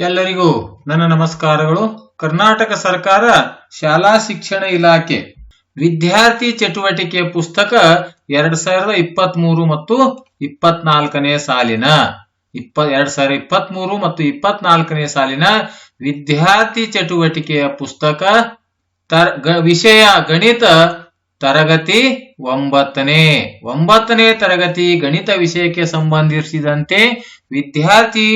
ಎಲ್ಲರಿಗೂ ನನ್ನ ನಮಸ್ಕಾರಗಳು. ಕರ್ನಾಟಕ ಸರ್ಕಾರ ಶಾಲಾ ಶಿಕ್ಷಣ ಇಲಾಖೆ ವಿದ್ಯಾರ್ಥಿ ಚಟುವಟಿಕೆ ಪುಸ್ತಕ ಎರಡ್ ಸಾವಿರದ ಇಪ್ಪತ್ತ್ ಮೂರು ಮತ್ತು ಇಪ್ಪತ್ನಾಲ್ಕನೇ ಸಾಲಿನ, ಇಪ್ಪ, ಎರಡ್ ಸಾವಿರದ ಇಪ್ಪತ್ತ್ ಮೂರು ಮತ್ತು ಇಪ್ಪತ್ನಾಲ್ಕನೇ ಸಾಲಿನ ವಿದ್ಯಾರ್ಥಿ ಚಟುವಟಿಕೆಯ ಪುಸ್ತಕ ತರ- ವಿಷಯ ಗಣಿತ ತರಗತಿ ಒಂಬತ್ತನೇ ಒಂಬತ್ತನೇ ತರಗತಿ ಗಣಿತ ವಿಷಯಕ್ಕೆ ಸಂಬಂಧಿಸಿದಂತೆ ವಿದ್ಯಾರ್ಥಿ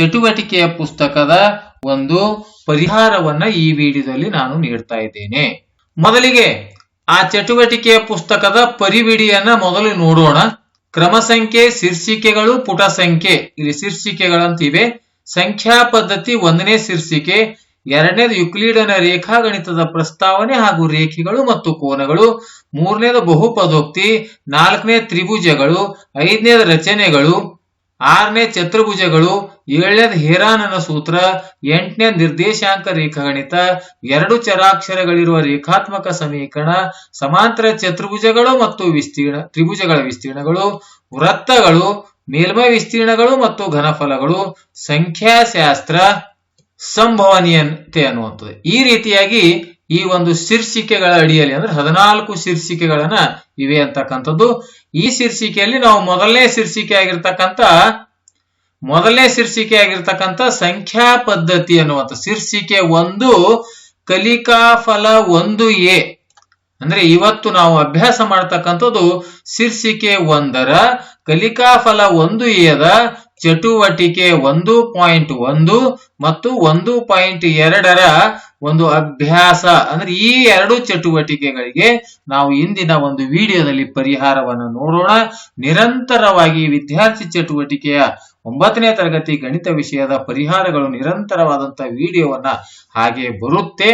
ಚಟುವಟಿಕೆಯ ಪುಸ್ತಕದ ಒಂದು ಪರಿಹಾರವನ್ನ ಈ ವಿಡಿಯೋದಲ್ಲಿ ನಾನು ನೀಡ್ತಾ ಇದ್ದೇನೆ. ಮೊದಲಿಗೆ ಆ ಚಟುವಟಿಕೆಯ ಪುಸ್ತಕದ ಪರಿವಿಡಿಯನ್ನ ಮೊದಲು ನೋಡೋಣ. ಕ್ರಮ ಸಂಖ್ಯೆ, ಶೀರ್ಷಿಕೆಗಳು, ಪುಟ ಸಂಖ್ಯೆ. ಇಲ್ಲಿ ಶೀರ್ಷಿಕೆಗಳಂತಿವೆ. ಸಂಖ್ಯಾ ಪದ್ಧತಿ ಒಂದನೇ ಶೀರ್ಷಿಕೆ, ಎರಡನೇದು ಯುಕ್ಲಿಡನ ರೇಖಾಗಣಿತದ ಪ್ರಸ್ತಾವನೆ ಹಾಗೂ ರೇಖೆಗಳು ಮತ್ತು ಕೋನಗಳು, ಮೂರನೇದು ಬಹುಪದೋಕ್ತಿ, ನಾಲ್ಕನೇ ತ್ರಿಭುಜಗಳು, ಐದನೇದು ರಚನೆಗಳು ಆರನೇ ಚತುರ್ಭುಜಗಳು ಏಳನೇ ಹೇರಾನನ ಸೂತ್ರ, ಎಂಟನೇ ನಿರ್ದೇಶಾಂಕ ರೇಖಾಗಣಿತ, ಎರಡು ಚರಾಕ್ಷರಗಳಿರುವ ರೇಖಾತ್ಮಕ ಸಮೀಕರಣ, ಸಮಾಂತರ ಚತುರ್ಭುಜಗಳು ಮತ್ತು ವಿಸ್ತೀರ್ಣ, ತ್ರಿಭುಜಗಳ ವಿಸ್ತೀರ್ಣಗಳು, ವೃತ್ತಗಳು, ಮೇಲ್ಮೈ ವಿಸ್ತೀರ್ಣಗಳು ಮತ್ತು ಘನಫಲಗಳು, ಸಂಖ್ಯಾಶಾಸ್ತ್ರ, ಸಂಭವನೀಯತೆ ಅನ್ನುವಂಥದ್ದು. ಈ ರೀತಿಯಾಗಿ ಈ ಒಂದು ಶೀರ್ಷಿಕೆಗಳ ಅಡಿಯಲ್ಲಿ ಅಂದ್ರೆ ಹದಿನಾಲ್ಕು ಶೀರ್ಷಿಕೆಗಳನ್ನ ಇವೆ ಅಂತಕ್ಕಂಥದ್ದು. ಈ ಶೀರ್ಷಿಕೆಯಲ್ಲಿ ನಾವು ಮೊದಲನೇ ಶೀರ್ಷಿಕೆ ಆಗಿರ್ತಕ್ಕಂಥ, ಮೊದಲನೇ ಶೀರ್ಷಿಕೆ ಆಗಿರ್ತಕ್ಕಂಥ ಸಂಖ್ಯಾ ಪದ್ಧತಿ ಅನ್ನುವಂಥ ಶೀರ್ಷಿಕೆ ಒಂದು, ಕಲಿಕಾ ಫಲ ಒಂದು ಎ. ಅಂದ್ರೆ ಇವತ್ತು ನಾವು ಅಭ್ಯಾಸ ಮಾಡ್ತಕ್ಕಂಥದ್ದು ಶೀರ್ಷಿಕೆ ಒಂದರ, ಕಲಿಕಾ ಫಲ ಒಂದು ಎದ ಚಟುವಟಿಕೆ ಒಂದು ಪಾಯಿಂಟ್ ಒಂದು ಮತ್ತು ಒಂದು ಪಾಯಿಂಟ್ ಎರಡರ ಒಂದು ಅಭ್ಯಾಸ. ಅಂದ್ರೆ ಈ ಎರಡು ಚಟುವಟಿಕೆಗಳಿಗೆ ನಾವು ಇಂದಿನ ಒಂದು ವಿಡಿಯೋದಲ್ಲಿ ಪರಿಹಾರವನ್ನು ನೋಡೋಣ. ನಿರಂತರವಾಗಿ ವಿದ್ಯಾರ್ಥಿ ಚಟುವಟಿಕೆಯ ಒಂಬತ್ತನೇ ತರಗತಿ ಗಣಿತ ವಿಷಯದ ಪರಿಹಾರಗಳು ನಿರಂತರವಾದಂತಹ ವಿಡಿಯೋವನ್ನ ಹಾಗೆ ಬರುತ್ತೆ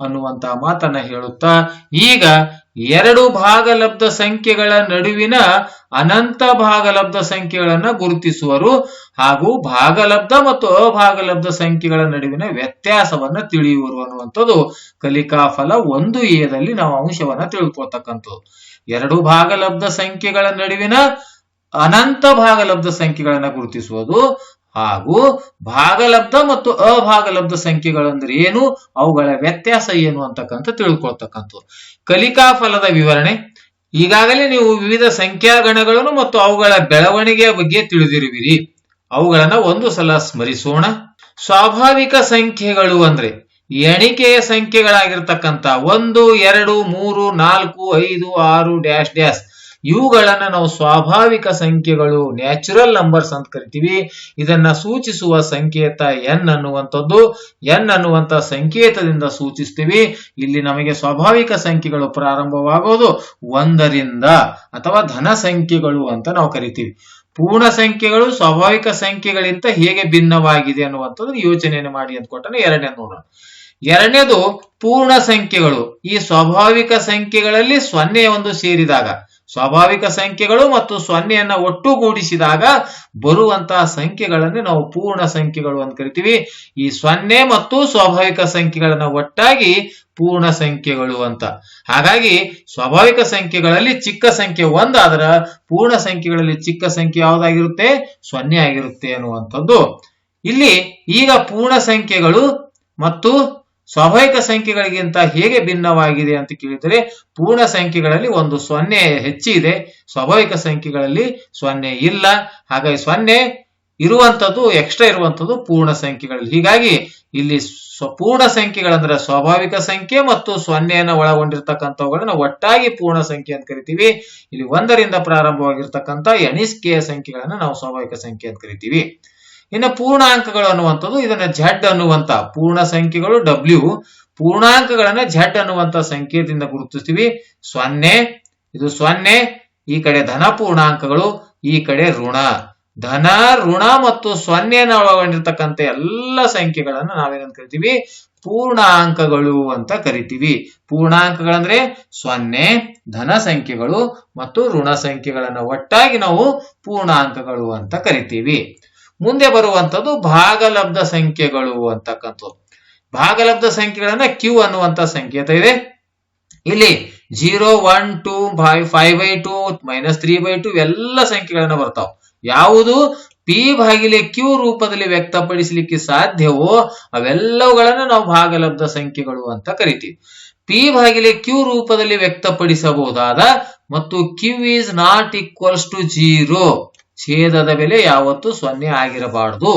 ಅನ್ನುವಂತ ಮಾತನ್ನ ಹೇಳುತ್ತಾ ಈಗ ಎರಡು ಭಾಗಲಬ್ಧ ಸಂಖ್ಯೆಗಳ ನಡುವಿನ ಅನಂತ ಭಾಗಲಬ್ಧ ಸಂಖ್ಯೆಗಳನ್ನ ಗುರುತಿಸುವರು ಹಾಗೂ ಭಾಗಲಬ್ಧ ಮತ್ತು ಅಭಾಗಲಬ್ಧ ಸಂಖ್ಯೆಗಳ ನಡುವಿನ ವ್ಯತ್ಯಾಸವನ್ನ ತಿಳಿಯುವರು ಅನ್ನುವಂಥದ್ದು. ಕಲಿಕಾ ಫಲ ಒಂದು ಎದಲ್ಲಿ ನಾವು ಅಂಶವನ್ನ ತಿಳ್ಕೊತಕ್ಕಂಥದ್ದು. ಎರಡು ಭಾಗಲಬ್ಧ ಸಂಖ್ಯೆಗಳ ನಡುವಿನ ಅನಂತ ಭಾಗಲಬ್ಧ ಸಂಖ್ಯೆಗಳನ್ನ ಗುರುತಿಸುವುದು ಹಾಗೂ ಭಾಗಲಬ್ಧ ಮತ್ತು ಅಭಾಗಲಬ್ಧ ಸಂಖ್ಯೆಗಳಂದ್ರೆ ಏನು? ಅವುಗಳ ವ್ಯತ್ಯಾಸ ಏನು ಅಂತಕ್ಕಂತ ತಿಳ್ಕೊಳ್ತಕ್ಕಂಥದ್ದು ಕಲಿಕಾ ಫಲದ ವಿವರಣೆ. ಈಗಾಗಲೇ ನೀವು ವಿವಿಧ ಸಂಖ್ಯಾಗಣಗಳನ್ನು ಮತ್ತು ಅವುಗಳ ಬೆಳವಣಿಗೆಯ ಬಗ್ಗೆ ತಿಳಿದಿರುವಿರಿ. ಅವುಗಳನ್ನ ಒಂದು ಸಲ ಸ್ಮರಿಸೋಣ. ಸ್ವಾಭಾವಿಕ ಸಂಖ್ಯೆಗಳು ಅಂದ್ರೆ ಎಣಿಕೆಯ ಸಂಖ್ಯೆಗಳಾಗಿರ್ತಕ್ಕಂಥ ಒಂದು, ಎರಡು, ಮೂರು, ನಾಲ್ಕು, ಐದು, ಆರು, ಡ್ಯಾಶ್ ಡ್ಯಾಶ್. ಇವುಗಳನ್ನ ನಾವು ಸ್ವಾಭಾವಿಕ ಸಂಖ್ಯೆಗಳು ನ್ಯಾಚುರಲ್ ನಂಬರ್ಸ್ ಅಂತ ಕರಿತೀವಿ. ಇದನ್ನ ಸೂಚಿಸುವ ಸಂಕೇತ ಎನ್ ಅನ್ನುವಂಥದ್ದು. ಎನ್ ಅನ್ನುವಂತ ಸಂಕೇತದಿಂದ ಸೂಚಿಸ್ತೀವಿ. ಇಲ್ಲಿ ನಮಗೆ ಸ್ವಾಭಾವಿಕ ಸಂಖ್ಯೆಗಳು ಪ್ರಾರಂಭವಾಗೋದು ಒಂದರಿಂದ ಅಥವಾ ಧನ ಸಂಖ್ಯೆಗಳು ಅಂತ ನಾವು ಕರಿತೀವಿ. ಪೂರ್ಣ ಸಂಖ್ಯೆಗಳು ಸ್ವಾಭಾವಿಕ ಸಂಖ್ಯೆಗಳಿಂದ ಹೇಗೆ ಭಿನ್ನವಾಗಿದೆ ಅನ್ನುವಂಥದ್ದು ಯೋಚನೆಯನ್ನು ಮಾಡಿ ಅಂತ ಕೊಟ್ಟರೆ ಎರಡನೇ ನೋಡೋಣ. ಎರಡನೇದು ಪೂರ್ಣ ಸಂಖ್ಯೆಗಳು. ಈ ಸ್ವಾಭಾವಿಕ ಸಂಖ್ಯೆಗಳಲ್ಲಿ ಸೊನ್ನೆ ಒಂದು ಸೇರಿದಾಗ ಸ್ವಾಭಾವಿಕ ಸಂಖ್ಯೆಗಳು ಮತ್ತು ಸೊನ್ನೆಯನ್ನ ಒಟ್ಟುಗೂಡಿಸಿದಾಗ ಬರುವಂತಹ ಸಂಖ್ಯೆಗಳನ್ನೇ ನಾವು ಪೂರ್ಣ ಸಂಖ್ಯೆಗಳು ಅಂತ ಕರಿತೀವಿ. ಈ ಸೊನ್ನೆ ಮತ್ತು ಸ್ವಾಭಾವಿಕ ಸಂಖ್ಯೆಗಳನ್ನ ಒಟ್ಟಾಗಿ ಪೂರ್ಣ ಸಂಖ್ಯೆಗಳು ಅಂತ. ಹಾಗಾಗಿ ಸ್ವಾಭಾವಿಕ ಸಂಖ್ಯೆಗಳಲ್ಲಿ ಚಿಕ್ಕ ಸಂಖ್ಯೆ ಒಂದಾದ್ರ ಪೂರ್ಣ ಸಂಖ್ಯೆಗಳಲ್ಲಿ ಚಿಕ್ಕ ಸಂಖ್ಯೆ ಯಾವ್ದಾಗಿರುತ್ತೆ? ಸೊನ್ನೆ ಆಗಿರುತ್ತೆ ಅನ್ನುವಂಥದ್ದು. ಇಲ್ಲಿ ಈಗ ಪೂರ್ಣ ಸಂಖ್ಯೆಗಳು ಮತ್ತು ಸ್ವಾಭಾವಿಕ ಸಂಖ್ಯೆಗಳಿಗಿಂತ ಹೇಗೆ ಭಿನ್ನವಾಗಿದೆ ಅಂತ ಕೇಳಿದರೆ ಪೂರ್ಣ ಸಂಖ್ಯೆಗಳಲ್ಲಿ ಒಂದು ಸೊನ್ನೆ ಹೆಚ್ಚಿದೆ ಸ್ವಾಭಾವಿಕ ಸಂಖ್ಯೆಗಳಲ್ಲಿ ಸೊನ್ನೆ ಇಲ್ಲ. ಹಾಗಾಗಿ ಸೊನ್ನೆ ಇರುವಂತದ್ದು ಎಕ್ಸ್ಟ್ರಾ ಇರುವಂತದ್ದು ಪೂರ್ಣ ಸಂಖ್ಯೆಗಳಲ್ಲಿ. ಹೀಗಾಗಿ ಇಲ್ಲಿ ಪೂರ್ಣ ಸಂಖ್ಯೆಗಳಂದ್ರೆ ಸ್ವಾಭಾವಿಕ ಸಂಖ್ಯೆ ಮತ್ತು ಸೊನ್ನೆಯನ್ನು ಒಳಗೊಂಡಿರ್ತಕ್ಕಂಥವುಗಳನ್ನ ಒಟ್ಟಾಗಿ ಪೂರ್ಣ ಸಂಖ್ಯೆ ಅಂತ ಕರಿತೀವಿ. ಇಲ್ಲಿ ಒಂದರಿಂದ ಪ್ರಾರಂಭವಾಗಿರ್ತಕ್ಕಂಥ ಎಣಿಸ್ಕೆಯ ಸಂಖ್ಯೆಗಳನ್ನ ನಾವು ಸ್ವಾಭಾವಿಕ ಸಂಖ್ಯೆ ಅಂತ ಕರಿತೀವಿ. ಇನ್ನು ಪೂರ್ಣಾಂಕಗಳು ಅನ್ನುವಂಥದ್ದು ಇದನ್ನ ಝಡ್ ಅನ್ನುವಂತ ಪೂರ್ಣ ಸಂಖ್ಯೆಗಳು ಡಬ್ಲ್ಯೂ ಪೂರ್ಣಾಂಕಗಳನ್ನ ಝಡ್ ಅನ್ನುವಂತ ಸಂಕೇತದಿಂದ ಗುರುತಿಸ್ತೀವಿ. ಸೊನ್ನೆ, ಇದು ಸೊನ್ನೆ. ಈ ಕಡೆ ಧನ ಪೂರ್ಣಾಂಕಗಳು, ಈ ಕಡೆ ಋಣ. ಧನ, ಋಣ ಮತ್ತು ಸೊನ್ನೆಯನ್ನು ಒಳಗೊಂಡಿರ್ತಕ್ಕಂಥ ಎಲ್ಲ ಸಂಖ್ಯೆಗಳನ್ನು ನಾವೇನಂತ ಕರಿತೀವಿ? ಪೂರ್ಣಾಂಕಗಳು ಅಂತ ಕರಿತೀವಿ. ಪೂರ್ಣಾಂಕಗಳಂದ್ರೆ ಸೊನ್ನೆ, ಧನ ಸಂಖ್ಯೆಗಳು ಮತ್ತು ಋಣ ಸಂಖ್ಯೆಗಳನ್ನು ಒಟ್ಟಾಗಿ ನಾವು ಪೂರ್ಣಾಂಕಗಳು ಅಂತ ಕರಿತೀವಿ. ಮುಂದೆ ಬರುವಂತದ್ದು ಭಾಗಲಬ್ಧ ಸಂಖ್ಯೆಗಳು ಅಂತಕ್ಕಂಥದ್ದು. ಭಾಗಲಬ್ಧ ಸಂಖ್ಯೆಗಳನ್ನ ಕ್ಯೂ ಅನ್ನುವಂತ ಸಂಕೇತ ಇದೆ. ಇಲ್ಲಿ zero one two five five by two minus three by two ಎಲ್ಲ ಸಂಖ್ಯೆಗಳನ್ನ ಬರ್ತಾವ. ಯಾವುದು? ಪಿ ಭಾಗಿಲೆ ಕ್ಯೂ ರೂಪದಲ್ಲಿ ವ್ಯಕ್ತಪಡಿಸಲಿಕ್ಕೆ ಸಾಧ್ಯವೋ ಅವೆಲ್ಲವುಗಳನ್ನ ನಾವು ಭಾಗಲಬ್ಧ ಸಂಖ್ಯೆಗಳು ಅಂತ ಕರಿತೀವಿ. ಪಿ ಭಾಗಿಲೆ ಕ್ಯೂ ರೂಪದಲ್ಲಿ ವ್ಯಕ್ತಪಡಿಸಬಹುದಾದ ಮತ್ತು Q is not equals to zero ಛೇದದ ಬೆಲೆ ಯಾವತ್ತು ಸೊನ್ನೆ ಆಗಿರಬಾರದು.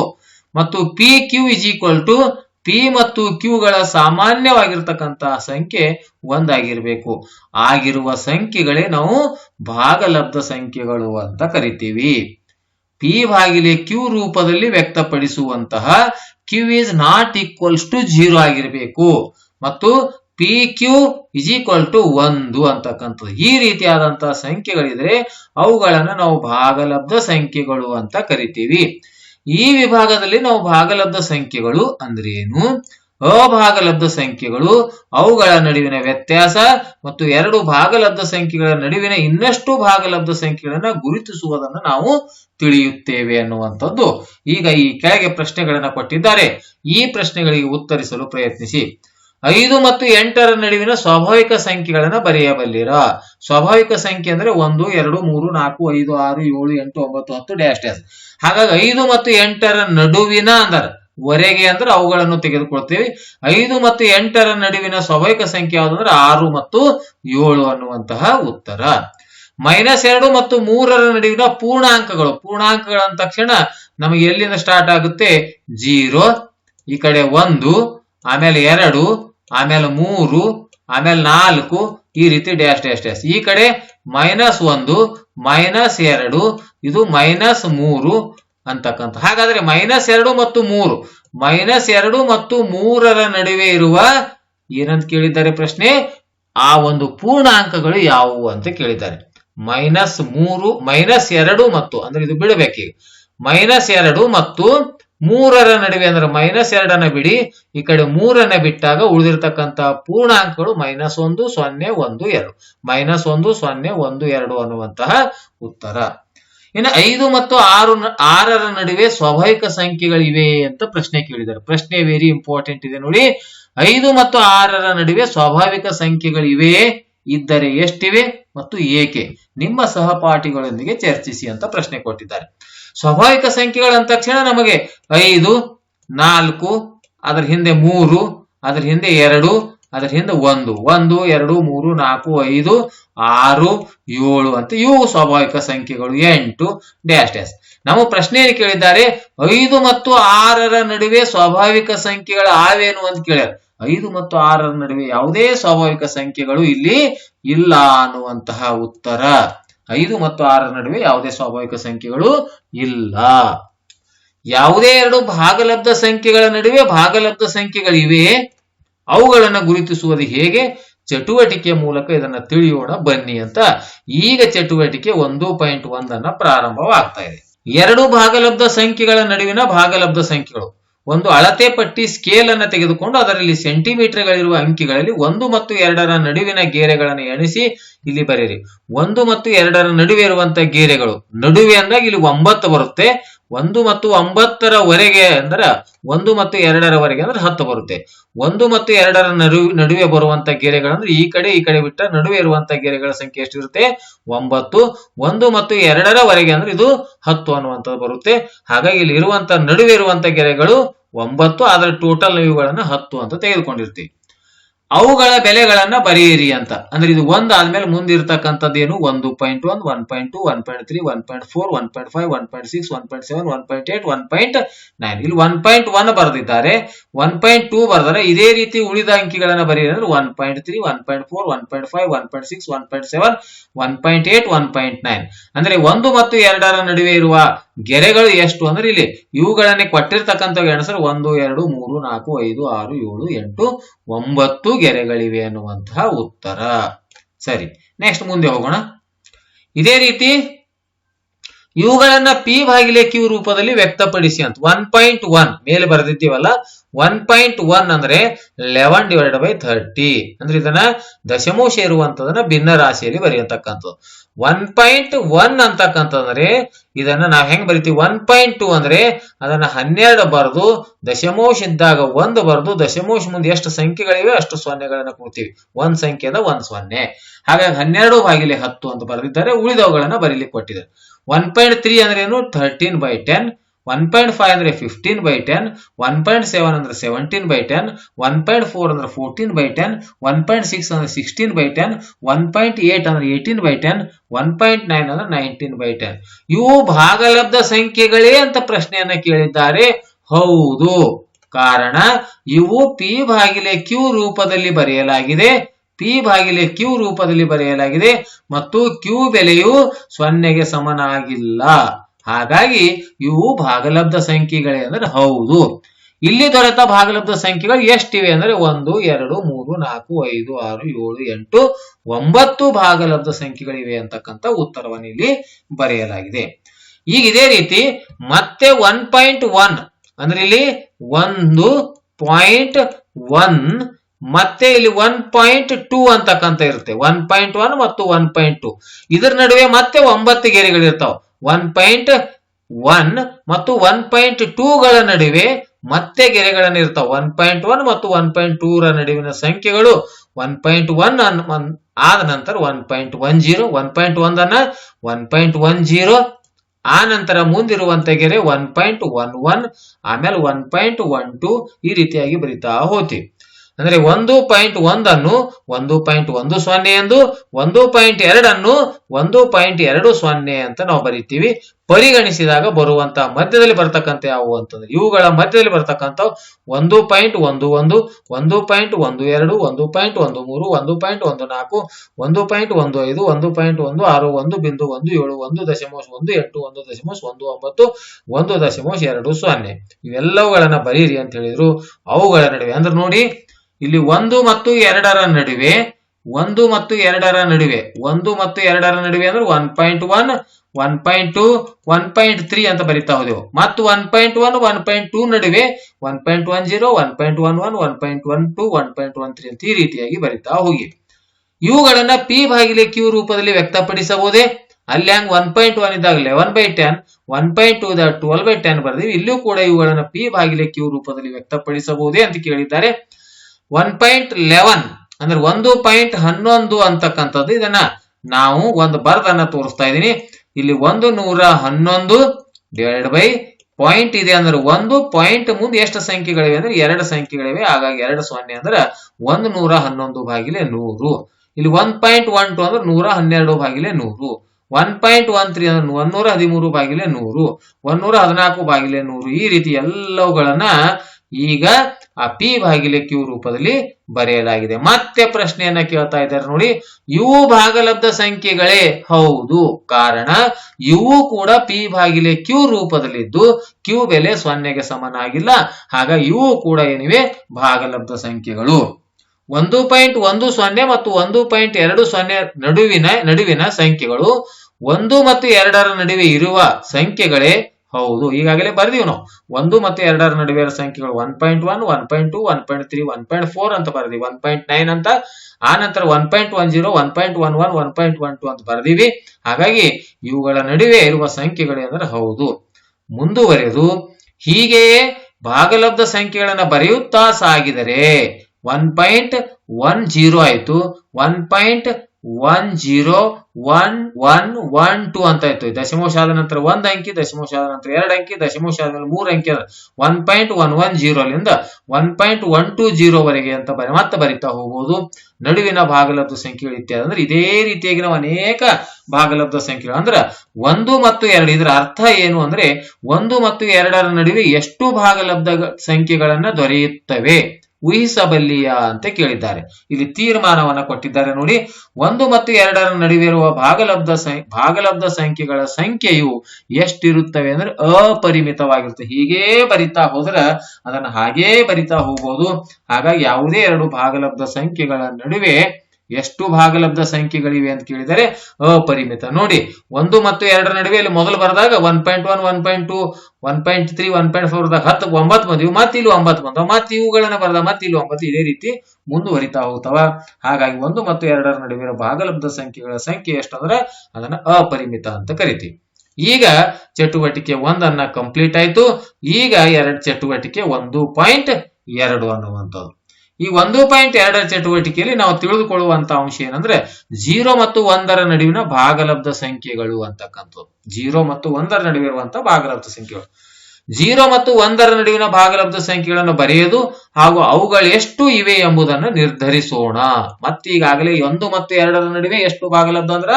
ಮತ್ತು P Q is equal to P ಮತ್ತು ಕ್ಯೂಗಳ ಸಾಮಾನ್ಯವಾಗಿರ್ತಕ್ಕಂತಹ ಸಂಖ್ಯೆ ಒಂದಾಗಿರ್ಬೇಕು. ಆಗಿರುವ ಸಂಖ್ಯೆಗಳೇ ನಾವು ಭಾಗಲಬ್ಧ ಸಂಖ್ಯೆಗಳು ಅಂತ ಕರಿತೀವಿ. ಪಿ ಭಾಗಿಲೆ ಕ್ಯೂ ರೂಪದಲ್ಲಿ ವ್ಯಕ್ತಪಡಿಸುವಂತಹ Q is not equals to zero ಆಗಿರಬೇಕು. ಮತ್ತು P Q is equal to ಒಂದು ಅಂತಕ್ಕಂಥದ್ದು. ಈ ರೀತಿಯಾದಂತಹ ಸಂಖ್ಯೆಗಳಿದ್ರೆ ಅವುಗಳನ್ನು ನಾವು ಭಾಗಲಬ್ಧ ಸಂಖ್ಯೆಗಳು ಅಂತ ಕರಿತೀವಿ. ಈ ವಿಭಾಗದಲ್ಲಿ ನಾವು ಭಾಗಲಬ್ಧ ಸಂಖ್ಯೆಗಳು ಅಂದ್ರೆ ಏನು? ಅಭಾಗಲಬ್ಧ ಸಂಖ್ಯೆಗಳು, ಅವುಗಳ ನಡುವಿನ ವ್ಯತ್ಯಾಸ ಮತ್ತು ಎರಡು ಭಾಗಲಬ್ಧ ಸಂಖ್ಯೆಗಳ ನಡುವಿನ ಇನ್ನಷ್ಟು ಭಾಗಲಬ್ಧ ಸಂಖ್ಯೆಗಳನ್ನ ಗುರುತಿಸುವುದನ್ನು ನಾವು ತಿಳಿಯುತ್ತೇವೆ ಅನ್ನುವಂಥದ್ದು. ಈಗ ಈ ಕೆಳಗೆ ಪ್ರಶ್ನೆಗಳನ್ನ ಕೊಟ್ಟಿದ್ದಾರೆ. ಈ ಪ್ರಶ್ನೆಗಳಿಗೆ ಉತ್ತರಿಸಲು ಪ್ರಯತ್ನಿಸಿ. ಐದು ಮತ್ತು ಎಂಟರ ನಡುವಿನ ಸ್ವಾಭಾವಿಕ ಸಂಖ್ಯೆಗಳನ್ನ ಬರೆಯಬಲ್ಲಿರ? ಸ್ವಾಭಾವಿಕ ಸಂಖ್ಯೆ ಅಂದ್ರೆ ಒಂದು, ಎರಡು, ಮೂರು, ನಾಲ್ಕು, ಐದು, ಆರು, ಏಳು, ಎಂಟು, ಒಂಬತ್ತು, ಹತ್ತು ಡ್ಯಾಶ್ ಡ್ಯಾಶ್ ಹಾಗಾಗಿ ಐದು ಮತ್ತು ಎಂಟರ ನಡುವಿನ ಅಂದರ ವರೆಗೆ ಅಂದ್ರೆ ಅವುಗಳನ್ನು ತೆಗೆದುಕೊಳ್ತೀವಿ. ಐದು ಮತ್ತು ಎಂಟರ ನಡುವಿನ ಸ್ವಾಭಾವಿಕ ಸಂಖ್ಯೆ ಯಾವುದಂದ್ರೆ ಆರು ಮತ್ತು ಏಳು ಅನ್ನುವಂತಹ ಉತ್ತರ. ಮೈನಸ್ ಎರಡು ಮತ್ತು ಮೂರರ ನಡುವಿನ ಪೂರ್ಣಾಂಕಗಳು. ಪೂರ್ಣಾಂಕಗಳ ತಕ್ಷಣ ನಮಗೆ ಎಲ್ಲಿಂದ ಸ್ಟಾರ್ಟ್ ಆಗುತ್ತೆ? ಜೀರೋ, ಈ ಕಡೆ ಒಂದು, ಆಮೇಲೆ ಎರಡು ಆಮೇಲೆ ಮೂರು, ಆಮೇಲೆ ನಾಲ್ಕು, ಈ ರೀತಿ ಡ್ಯಾಶ್ ಡ್ಯಾಶ್ ಡ್ಯಾಶ್ ಈ ಕಡೆ ಮೈನಸ್ ಒಂದು ಮೈನಸ್ ಎರಡು, ಇದು ಮೈನಸ್ ಮೂರು ಅಂತಕ್ಕಂಥ. ಹಾಗಾದ್ರೆ ಮೈನಸ್ ಎರಡು ಮತ್ತು ಮೂರು. ಮೈನಸ್ ಎರಡು ಮತ್ತು ಮೂರರ ನಡುವೆ ಇರುವ ಏನಂತ ಕೇಳಿದ್ದಾರೆ ಪ್ರಶ್ನೆ? ಆ ಒಂದು ಪೂರ್ಣಾಂಕಗಳು ಯಾವುವು ಅಂತ ಕೇಳಿದ್ದಾರೆ. ಮೈನಸ್ ಮೂರು ಮೈನಸ್ ಎರಡು ಮತ್ತು, ಅಂದ್ರೆ ಇದು ಬಿಡಬೇಕೀಗ ಮೈನಸ್ ಎರಡು ಮತ್ತು ಮೂರರ ನಡುವೆ ಅಂದ್ರೆ ಮೈನಸ್ ಎರಡನ್ನ ಬಿಡಿ, ಈ ಕಡೆ ಮೂರನ್ನ ಬಿಟ್ಟಾಗ ಉಳಿದಿರ್ತಕ್ಕಂತ ಪೂರ್ಣಾಂಕಗಳು ಮೈನಸ್ ಒಂದು, ಸೊನ್ನೆ, ಒಂದು, ಎರಡು. ಮೈನಸ್ ಒಂದು, ಸೊನ್ನೆ, ಒಂದು, ಎರಡು ಅನ್ನುವಂತಹ ಉತ್ತರ. ಇನ್ನು ಐದು ಮತ್ತು ಆರು ಆರರ ನಡುವೆ ಸ್ವಾಭಾವಿಕ ಸಂಖ್ಯೆಗಳಿವೆ ಅಂತ ಪ್ರಶ್ನೆ ಕೇಳಿದ್ದಾರೆ. ಪ್ರಶ್ನೆ ವೆರಿ ಇಂಪಾರ್ಟೆಂಟ್ ಇದೆ ನೋಡಿ. ಐದು ಮತ್ತು ಆರರ ನಡುವೆ ಸ್ವಾಭಾವಿಕ ಸಂಖ್ಯೆಗಳಿವೆ, ಇದ್ದರೆ ಎಷ್ಟಿವೆ ಮತ್ತು ಏಕೆ? ನಿಮ್ಮ ಸಹಪಾಠಿಗಳೊಂದಿಗೆ ಚರ್ಚಿಸಿ ಅಂತ ಪ್ರಶ್ನೆ ಕೊಟ್ಟಿದ್ದಾರೆ. ಸ್ವಾಭಾವಿಕ ಸಂಖ್ಯೆಗಳು ಅಂದ ತಕ್ಷಣ ನಮಗೆ ಐದು, ನಾಲ್ಕು, ಅದರ ಹಿಂದೆ ಮೂರು, ಅದರ ಹಿಂದೆ ಎರಡು, ಅದರ ಹಿಂದೆ ಒಂದು. ಒಂದು, ಎರಡು, ಮೂರು, ನಾಲ್ಕು, ಐದು, ಆರು, ಏಳು ಅಂತ ಇವು ಸ್ವಾಭಾವಿಕ ಸಂಖ್ಯೆಗಳು. ಎಂಟು ಡ್ಯಾಶ್ ಡ್ಯಾಶ್ ನಮ್ಮ ಪ್ರಶ್ನೆಯಲ್ಲಿ ಕೇಳಿದ್ದಾರೆ, ಐದು ಮತ್ತು ಆರರ ನಡುವೆ ಸ್ವಾಭಾವಿಕ ಸಂಖ್ಯೆಗಳ ಆವೇನು ಅಂತ ಕೇಳ್ಯಾರ. ಐದು ಮತ್ತು ಆರರ ನಡುವೆ ಯಾವುದೇ ಸ್ವಾಭಾವಿಕ ಸಂಖ್ಯೆಗಳು ಇಲ್ಲಿ ಇಲ್ಲ ಅನ್ನುವಂತಹ ಉತ್ತರ. ಐದು ಮತ್ತು ಆರರ ನಡುವೆ ಯಾವುದೇ ಸ್ವಾಭಾವಿಕ ಸಂಖ್ಯೆಗಳು ಇಲ್ಲ. ಯಾವುದೇ ಎರಡು ಭಾಗಲಬ್ಧ ಸಂಖ್ಯೆಗಳ ನಡುವೆ ಭಾಗಲಬ್ಧ ಸಂಖ್ಯೆಗಳಿವೆ. ಅವುಗಳನ್ನು ಗುರುತಿಸುವುದು ಹೇಗೆ? ಚಟುವಟಿಕೆ ಮೂಲಕ ಇದನ್ನ ತಿಳಿಯೋಣ, ಬನ್ನಿ ಅಂತ. ಈಗ ಚಟುವಟಿಕೆ ಒಂದು ಪಾಯಿಂಟ್ ಒಂದನ್ನ ಪ್ರಾರಂಭವಾಗ್ತಾ ಇದೆ. ಎರಡು ಭಾಗಲಬ್ಧ ಸಂಖ್ಯೆಗಳ ನಡುವಿನ ಭಾಗಲಬ್ಧ ಸಂಖ್ಯೆಗಳು. ಒಂದು ಅಳತೆ ಪಟ್ಟಿ ಸ್ಕೇಲ್ ಅನ್ನು ತೆಗೆದುಕೊಂಡು ಅದರಲ್ಲಿ ಸೆಂಟಿಮೀಟರ್ಗಳಿರುವ ಅಂಕಿಗಳಲ್ಲಿ ಒಂದು ಮತ್ತು ಎರಡರ ನಡುವಿನ ಗೆರೆಗಳನ್ನು ಎಣಿಸಿ ಇಲ್ಲಿ ಬರೆಯಿರಿ ಒಂದು ಮತ್ತು ಎರಡರ ನಡುವೆ ಇರುವಂತಹ ಗೆರೆಗಳು. ನಡುವೆ ಅಂದಾಗ ಇಲ್ಲಿ ಒಂಬತ್ತು ಬರುತ್ತೆ. ಒಂದು ಮತ್ತು ಒಂಬತ್ತರವರೆಗೆ ಅಂದ್ರೆ ಒಂದು ಮತ್ತು ಎರಡರವರೆಗೆ ಅಂದ್ರೆ ಹತ್ತು ಬರುತ್ತೆ. ಒಂದು ಮತ್ತು ಎರಡರ ನಡುವೆ ನಡುವೆ ಬರುವಂತ ಗೆರೆಗಳಂದ್ರೆ ಈ ಕಡೆ ಈ ಕಡೆ ಬಿಟ್ಟ ನಡುವೆ ಇರುವಂತ ಗೆರೆಗಳ ಸಂಖ್ಯೆ ಎಷ್ಟಿರುತ್ತೆ? ಒಂಬತ್ತು. ಒಂದು ಮತ್ತು ಎರಡರವರೆಗೆ ಅಂದ್ರೆ ಇದು ಹತ್ತು ಅನ್ನುವಂಥದ್ದು ಬರುತ್ತೆ. ಹಾಗಾಗಿ ಇಲ್ಲಿ ಇರುವಂತ, ನಡುವೆ ಇರುವಂತ ಗೆರೆಗಳು ಒಂಬತ್ತು ಅದರ ಟೋಟಲ್ ಇವುಗಳನ್ನ ಹತ್ತು ಅಂತ ತೆಗೆದುಕೊಂಡಿರ್ತೀವಿ ಅವುಗಳ ಬೆಲೆಗಳನ್ನ ಬರೆಯಿರಿ ಅಂತ ಅಂದ್ರೆ ಇದು ಒಂದ್ ಆದ್ಮೇಲೆ ಮುಂದಿರ್ತಕ್ಕಂಥದ್ದು ಏನು ಒಂದು point one one point two one point three one point four one point five one point six one point seven one point eight one point nine ಇಲ್ಲಿ ಒನ್ ಪಾಯಿಂಟ್ ಒನ್ ಬರೆದಿದ್ದಾರೆ ಒನ್ ಪಾಯಿಂಟ್ ಟೂ ಬರೆದರೆ ಇದೇ ರೀತಿ ಉಳಿದ ಅಂಕಿಗಳನ್ನ ಅಂದ್ರೆ one point three one point four one point five one point six one point seven one point eight one point nine ಅಂದ್ರೆ ಒಂದು ಮತ್ತು ಎರಡರ ನಡುವೆ ಇರುವ ಗೆರೆಗಳು ಎಷ್ಟು ಅಂದ್ರೆ ಇಲ್ಲಿ ಇವುಗಳನ್ನೇ ಕೊಟ್ಟಿರ್ತಕ್ಕಂಥ ಹೆಣಸರು ಒಂದು, ಎರಡು, ಮೂರು, ನಾಲ್ಕು, ಐದು, ಆರು, ಏಳು, ಎಂಟು, ಒಂಬತ್ತು ಗೆರೆಗಳಿವೆ ಅನ್ನುವಂತಹ ಉತ್ತರ. ಸರಿ ನೆಕ್ಸ್ಟ್ ಮುಂದೆ ಹೋಗೋಣ. ಇದೇ ರೀತಿ ಇವುಗಳನ್ನ ಪಿ ಭಾಗಿಲೆ ಕ್ಯೂ ರೂಪದಲ್ಲಿ ವ್ಯಕ್ತಪಡಿಸಿ ಅಂತ. ಒನ್ ಪಾಯಿಂಟ್ ಒನ್, ಮೇಲೆ ಬರೆದಿದ್ದೀವಲ್ಲ, ಒನ್ ಪಾಯಿಂಟ್ ಒನ್ ಅಂದ್ರೆ ಲೆವೆನ್ ಡಿವೈಡ್ ಬೈ ಥರ್ಟಿ. ಅಂದ್ರೆ ಇದನ್ನ ದಶಮೋಶ ಇರುವಂತದನ್ನ ಭಿನ್ನ ರಾಶಿಯಲ್ಲಿ ಬರೆಯತಕ್ಕಂಥದ್ದು. ಒನ್ ಪಾಯಿಂಟ್ ಒನ್ ಅಂತಕ್ಕಂತಂದ್ರೆ ಇದನ್ನ ನಾವ್ ಹೆಂಗ್ ಬರಿತೀವಿ? ಒನ್ ಪಾಯಿಂಟ್ ಟೂ ಅಂದ್ರೆ ಅದನ್ನ ಹನ್ನೆರಡು ಬರೆದು, ದಶಮೋಶ ಇದ್ದಾಗ ಒಂದು ಬರೆದು, ದಶಮೋಶ ಮುಂದೆ ಎಷ್ಟು ಸಂಖ್ಯೆಗಳಿವೆ ಅಷ್ಟು ಸೊನ್ನೆಗಳನ್ನ ಕೊಡ್ತೀವಿ. ಒಂದ್ ಸಂಖ್ಯೆದ ಒಂದ್ ಸೊನ್ನೆ. ಹಾಗಾಗಿ ಹನ್ನೆರಡು ಬಾಗಿಲೆ ಹತ್ತು ಅಂತ ಬರೆದಿದ್ದಾರೆ, ಉಳಿದವುಗಳನ್ನ ಬರೀಲಿಕ್ಕೆ ಕೊಟ್ಟಿದ್ದಾರೆ. ಒನ್ ಪಾಯಿಂಟ್ ತ್ರೀ ಅಂದ್ರೆ ಏನು? Thirteen by ten one point five ಅಂದ್ರೆ fifteen by ten one point seven ಅಂದ್ರೆ seventeen by ten one point four ಅಂದ್ರೆ fourteen by ten one point six ಅಂದ್ರೆ sixteen by ten one point eight ಅಂದ್ರೆ eighteen by ten one point nine ಅಂದ್ರೆ nineteen by ten ಇವು ಭಾಗಲಬ್ಧ ಸಂಖ್ಯೆಗಳೇ ಅಂತ ಪ್ರಶ್ನೆಯನ್ನ ಕೇಳಿದ್ದಾರೆ. ಹೌದು. ಕಾರಣ ಇವು ಪಿ ಭಾಗಿಲೆ ಕ್ಯೂ ರೂಪದಲ್ಲಿ ಬರೆಯಲಾಗಿದೆ. ಪಿ ಭಾಗಿಲೆ ಕ್ಯೂ ರೂಪದಲ್ಲಿ ಬರೆಯಲಾಗಿದೆ. ಮತ್ತು ಕ್ಯೂ ಬೆಲೆಯು ಸೊನ್ನೆಗೆ ಸಮನಾಗಿಲ್ಲ. ಹಾಗಾಗಿ ಇವು ಭಾಗಲಬ್ಧ ಸಂಖ್ಯೆಗಳೇ ಅಂದ್ರೆ ಹೌದು. ಇಲ್ಲಿ ದೊರೆತ ಭಾಗಲಬ್ಧ ಸಂಖ್ಯೆಗಳು ಎಷ್ಟಿವೆ ಅಂದ್ರೆ ಒಂದು, ಎರಡು, ಮೂರು, ನಾಲ್ಕು, ಐದು, ಆರು, ಏಳು, ಎಂಟು, ಒಂಬತ್ತು ಭಾಗಲಬ್ಧ ಸಂಖ್ಯೆಗಳಿವೆ ಅಂತಕ್ಕಂಥ ಉತ್ತರವನ್ನು ಇಲ್ಲಿ ಬರೆಯಲಾಗಿದೆ. ಈಗ ಇದೇ ರೀತಿ ಮತ್ತೆ ಒನ್ ಪಾಯಿಂಟ್ ಒನ್ ಅಂದ್ರೆ ಇಲ್ಲಿ ಒಂದು ಪಾಯಿಂಟ್ ಒನ್ ಮತ್ತೆ ಇಲ್ಲಿ ಒನ್ ಪಾಯಿಂಟ್ ಟೂ ಅಂತಕ್ಕಂಥ ಇರುತ್ತೆ. ಒನ್ ಪಾಯಿಂಟ್ ಒನ್ ಮತ್ತು ಒನ್ ಪಾಯಿಂಟ್ ಟೂ ಇದ್ರ ನಡುವೆ ಮತ್ತೆ ಒಂಬತ್ತು ಗೆರೆಗಳಿರ್ತಾವ. ಒನ್ ಪಾಯಿಂಟ್ ಒನ್ ಮತ್ತು ಒನ್ ಪಾಯಿಂಟ್ ಟೂ ಗಳ ನಡುವೆ ಮತ್ತೆ ಗೆರೆಗಳನ್ನು ಇರ್ತಾವ ಒನ್ ಪಾಯಿಂಟ್ ಒನ್ ಮತ್ತು ಒನ್ ಪಾಯಿಂಟ್ ಟೂ ರ ನಡುವಿನ ಸಂಖ್ಯೆಗಳು ಒನ್ ಪಾಯಿಂಟ್ ಒನ್ ಆದ ನಂತರ one point one zero one point ಒಂದನ್ನ ಒನ್ ಪಾಯಿಂಟ್ ಒನ್ ಜೀರೋ ಆ ನಂತರ ಮುಂದಿರುವಂತ ಗೆರೆ ಒನ್ ಪಾಯಿಂಟ್ ಒನ್ ಒನ್ ಆಮೇಲೆ ಒನ್ ಪಾಯಿಂಟ್ ಒನ್ ಟೂ ಈ ರೀತಿಯಾಗಿ ಬರಿತಾ ಹೋಗ್ತೀವಿ ಅಂದ್ರೆ ಒಂದು ಪಾಯಿಂಟ್ ಒಂದನ್ನು ಒಂದು ಪಾಯಿಂಟ್ ಒಂದು ಸೊನ್ನೆ ಎಂದು ಒಂದು ಪಾಯಿಂಟ್ ಎರಡನ್ನು ಒಂದು ಪಾಯಿಂಟ್ ಎರಡು ಸೊನ್ನೆ ಅಂತ ನಾವು ಬರಿತೀವಿ ಪರಿಗಣಿಸಿದಾಗ ಬರುವಂತಹ ಮಧ್ಯದಲ್ಲಿ ಬರ್ತಕ್ಕಂಥ ಯಾವುವು ಅಂತಂದ್ರೆ ಇವುಗಳ ಮಧ್ಯದಲ್ಲಿ ಬರ್ತಕ್ಕಂಥ ಒಂದು ಪಾಯಿಂಟ್ ಒಂದು ಒಂದು ಒಂದು ಪಾಯಿಂಟ್ ಒಂದು ಎರಡು ಒಂದು ಪಾಯಿಂಟ್ ಒಂದು ಮೂರು ಒಂದು ಪಾಯಿಂಟ್ ಒಂದು ನಾಲ್ಕು ಒಂದು ಪಾಯಿಂಟ್ ಒಂದು ಐದು ಒಂದು ಪಾಯಿಂಟ್ ಒಂದು ಆರು ಒಂದು ಬಿಂದು ಒಂದು ಏಳು ಒಂದು ದಶಮಾಂಶ ಒಂದು ಎಂಟು ಒಂದು ದಶಮಾಂಶ ಒಂದು ಒಂಬತ್ತು ಒಂದು ದಶಮಾಂಶ ಎರಡು ಸೊನ್ನೆ ಇವೆಲ್ಲವುಗಳನ್ನ ಬರೀರಿ ಅಂತ ಹೇಳಿದ್ರು ಅವುಗಳ ನಡುವೆ ಅಂದ್ರೆ ನೋಡಿ ಇಲ್ಲಿ ಒಂದು ಮತ್ತು ಎರಡರ ನಡುವೆ ಒಂದು ಮತ್ತು ಎರಡರ ನಡುವೆ ಒಂದು ಮತ್ತು ಎರಡರ ನಡುವೆ ಅಂದ್ರೆ one point one one point two one point three ಅಂತ ಬರಿತಾ ಹೋದೆವು ಮತ್ತು one point one one point two ನಡುವೆ one point one zero one point one one one point one two one point one three ಅಂತ ಈ ರೀತಿಯಾಗಿ ಬರಿತಾ ಹೋಗಿ ಇವುಗಳನ್ನ ಪಿ ಬಾಗಿಲೆ ಕ್ಯೂ ರೂಪದಲ್ಲಿ ವ್ಯಕ್ತಪಡಿಸಬಹುದೇ ಅಲ್ಲಿ ಹಂಗ್ ಒನ್ ಪಾಯಿಂಟ್ ಒನ್ ಇದ್ದಾಗ eleven by ten one point two the twelve by ten ಬರೆದಿವಿ ಇಲ್ಲೂ ಕೂಡ ಇವುಗಳನ್ನ ಪಿ ಬಾಗಿಲೆ ಕ್ಯೂ ರೂಪದಲ್ಲಿ ವ್ಯಕ್ತಪಡಿಸಬಹುದೇ ಅಂತ ಕೇಳಿದ್ದಾರೆ ಒನ್ ಪಾಯಿಂಟ್ ಲೆವೆನ್ ಅಂದ್ರೆ ಒಂದು ಪಾಯಿಂಟ್ ಹನ್ನೊಂದು ಅಂತಕ್ಕಂಥದ್ದು ಇದನ್ನ ನಾವು ಒಂದು ಬರ್ದನ್ನ ತೋರಿಸ್ತಾ ಇದ್ದೀನಿ. ಇಲ್ಲಿ ಒಂದು ನೂರ ಹನ್ನೊಂದು ಡಿವೈಡ್ ಬೈ ಪಾಯಿಂಟ್ ಇದೆ ಅಂದ್ರೆ ಒಂದು ಪಾಯಿಂಟ್ ಮುಂದೆ ಎಷ್ಟು ಸಂಖ್ಯೆಗಳಿವೆ ಅಂದ್ರೆ ಎರಡು ಸಂಖ್ಯೆಗಳಿವೆ. ಹಾಗಾಗಿ ಎರಡು ಸೊನ್ನೆ ಅಂದ್ರೆ ಒಂದು ನೂರ ಹನ್ನೊಂದು ಭಾಗಿಲೆ ನೂರು. ಇಲ್ಲಿ ಒನ್ ಪಾಯಿಂಟ್ ಒನ್ ಟು ಅಂದ್ರೆ ನೂರ ಹನ್ನೆರಡು ಭಾಗಿಲೆ ನೂರು. ಒನ್ ಪಾಯಿಂಟ್ ಒನ್ ತ್ರೀ ಅಂದ್ರೆ ಒನ್ನೂರ ಹದಿಮೂರು ಬಾಗಿಲೆ ನೂರು. ಒನ್ನೂರ ಹದಿನಾಲ್ಕು ಬಾಗಿಲೆ ನೂರು. ಈ ರೀತಿ ಎಲ್ಲವುಗಳನ್ನ ಈಗ ಆ ಪಿ ಭಾಗಿಲೆ ಕ್ಯೂ ರೂಪದಲ್ಲಿ ಬರೆಯಲಾಗಿದೆ. ಮತ್ತೆ ಪ್ರಶ್ನೆಯನ್ನ ಕೇಳ್ತಾ ಇದ್ದಾರೆ ನೋಡಿ. ಇವು ಭಾಗಲಬ್ಧ ಸಂಖ್ಯೆಗಳೇ ಹೌದು. ಕಾರಣ, ಇವು ಕೂಡ ಪಿ ಭಾಗಿಲೆ ಕ್ಯೂ ರೂಪದಲ್ಲಿದ್ದು ಕ್ಯೂ ಬೆಲೆ ಸೊನ್ನೆಗೆ ಸಮನಾಗಿಲ್ಲ. ಹಾಗಾಗಿ ಇವು ಕೂಡ ಏನಿವೆ? ಭಾಗಲಬ್ಧ ಸಂಖ್ಯೆಗಳು. ಒಂದು ಪಾಯಿಂಟ್ ಒಂದು ಸೊನ್ನೆ ಮತ್ತು ಒಂದು ಪಾಯಿಂಟ್ ಎರಡು ಸೊನ್ನೆ ನಡುವಿನ ನಡುವಿನ ಸಂಖ್ಯೆಗಳು. ಒಂದು ಮತ್ತು ಎರಡರ ನಡುವೆ ಇರುವ ಸಂಖ್ಯೆಗಳೇ ಹೌದು, ಈಗಾಗಲೇ ಬರ್ದೀವಿ ನಾವು. ಒಂದು ಮತ್ತು ಎರಡರ ನಡುವೆ ಸಂಖ್ಯೆಗಳು one point one one point two one point three one point four ಅಂತ ಬರ್ದೀವಿ. ಒನ್ ಪಾಯಿಂಟ್ ನೈನ್ ಅಂತ. ಆ ನಂತರ one point one zero one point one one one point one two ಅಂತ ಬರೆದಿವಿ. ಹಾಗಾಗಿ ಇವುಗಳ ನಡುವೆ ಇರುವ ಸಂಖ್ಯೆಗಳು ಅಂದ್ರೆ ಹೌದು. ಮುಂದುವರೆದು ಹೀಗೆಯೇ ಭಾಗಲಬ್ಧ ಸಂಖ್ಯೆಗಳನ್ನ ಬರೆಯುತ್ತಾ ಸಾಗಿದರೆ ಒನ್ ಪಾಯಿಂಟ್ ಒನ್ ಜೀರೋ ಆಯ್ತು. One point one zero one one one two ಅಂತ ಇತ್ತು. ದಶಮಾಂಶ ಆದ ನಂತರ ಒಂದ್ ಅಂಕಿ ದಶಮಾಂಶ ಆದ ನಂತರ ಎರಡು ಅಂಕಿ ದಶಮಾಂಶ ಆದ್ಮೇಲೆ ಮೂರು ಅಂಕಿ one point one one ಜೀರೋಲಿಂದ one point one two zero ವರೆಗೆ ಅಂತ ಬರಿ ಮತ್ತೆ ಬರಿತಾ ಹೋಗ್ಬೋದು. ನಡುವಿನ ಭಾಗಲಬ್ಧ ಸಂಖ್ಯೆಗಳು ಇತ್ಯಾದಿ ಅಂದ್ರೆ ಇದೇ ರೀತಿಯಾಗಿ ನಾವು ಅನೇಕ ಭಾಗಲಬ್ಧ ಸಂಖ್ಯೆಗಳು. ಅಂದ್ರೆ ಒಂದು ಮತ್ತು ಎರಡು, ಇದರ ಅರ್ಥ ಏನು ಅಂದ್ರೆ ಒಂದು ಮತ್ತು ಎರಡರ ನಡುವೆ ಎಷ್ಟು ಭಾಗಲಬ್ಧ ಸಂಖ್ಯೆಗಳನ್ನ ದೊರೆಯುತ್ತವೆ? ಊಹಿಸಬಲ್ಲಿಯ ಅಂತ ಕೇಳಿದ್ದಾರೆ. ಇಲ್ಲಿ ತೀರ್ಮಾನವನ್ನ ಕೊಟ್ಟಿದ್ದಾರೆ ನೋಡಿ. ಒಂದು ಮತ್ತು ಎರಡರ ನಡುವೆ ಇರುವ ಭಾಗಲಬ್ಧ ಭಾಗಲಬ್ಧ ಸಂಖ್ಯೆಗಳ ಸಂಖ್ಯೆಯು ಎಷ್ಟಿರುತ್ತವೆ ಅಂದ್ರೆ ಅಪರಿಮಿತವಾಗಿರುತ್ತೆ. ಹೀಗೇ ಬರಿತಾ ಹೋದ್ರ ಅದನ್ನ ಹಾಗೇ ಬರಿತಾ ಹೋಗ್ಬೋದು. ಹಾಗಾಗಿ ಯಾವುದೇ ಎರಡು ಭಾಗಲಬ್ಧ ಸಂಖ್ಯೆಗಳ ನಡುವೆ ಎಷ್ಟು ಭಾಗಲಬ್ಧ ಸಂಖ್ಯೆಗಳಿವೆ ಅಂತ ಕೇಳಿದರೆ ಅಪರಿಮಿತ. ನೋಡಿ, ಒಂದು ಮತ್ತು ಎರಡರ ನಡುವೆ ಇಲ್ಲಿ ಮೊದಲು ಬರೆದಾಗ one point one one point two one point three one point four ಹತ್ತು, ಒಂಬತ್ತು ಬಂದಿವು. ಮತ್ತೆ ಇಲ್ಲಿ ಒಂಬತ್ತು ಬಂದವು. ಮತ್ತೆ ಇವುಗಳನ್ನ ಬರೆದ ಮತ್ತೆ ಇಲ್ಲಿ ಒಂಬತ್ತು ಇದೇ ರೀತಿ ಮುಂದುವರಿತಾ ಹೋಗ್ತಾವ. ಹಾಗಾಗಿ ಒಂದು ಮತ್ತು ಎರಡರ ನಡುವೆ ಭಾಗಲಬ್ಧ ಸಂಖ್ಯೆಗಳ ಸಂಖ್ಯೆ ಎಷ್ಟು ಅಂದ್ರೆ ಅದನ್ನ ಅಪರಿಮಿತ ಅಂತ ಕರಿತೀವಿ. ಈಗ ಚಟುವಟಿಕೆ ಒಂದನ್ನ ಕಂಪ್ಲೀಟ್ ಆಯ್ತು. ಈಗ ಎರಡು ಚಟುವಟಿಕೆ ಒಂದು ಪಾಯಿಂಟ್ ಎರಡು ಅನ್ನುವಂಥದ್ದು. ಈ ಒಂದು ಪಾಯಿಂಟ್ ಎರಡರ ಚಟುವಟಿಕೆಯಲ್ಲಿ ನಾವು ತಿಳಿದುಕೊಳ್ಳುವಂತ ಅಂಶ ಏನಂದ್ರೆ ಜೀರೋ ಮತ್ತು ಒಂದರ ನಡುವಿನ ಭಾಗಲಬ್ಧ ಸಂಖ್ಯೆಗಳು ಅಂತಕ್ಕಂಥದ್ದು. ಜೀರೋ ಮತ್ತು ಒಂದರ ನಡುವೆ ಇರುವಂತಹ ಭಾಗಲಬ್ಧ ಸಂಖ್ಯೆಗಳು. ಜೀರೋ ಮತ್ತು ಒಂದರ ನಡುವಿನ ಭಾಗಲಬ್ಧ ಸಂಖ್ಯೆಗಳನ್ನು ಬರೆಯುವುದು ಹಾಗೂ ಅವುಗಳು ಎಷ್ಟು ಇವೆ ಎಂಬುದನ್ನು ನಿರ್ಧರಿಸೋಣ. ಮತ್ತೀಗಾಗಲೇ ಒಂದು ಮತ್ತು ಎರಡರ ನಡುವೆ ಎಷ್ಟು ಭಾಗಲಬ್ಧ ಅಂದ್ರ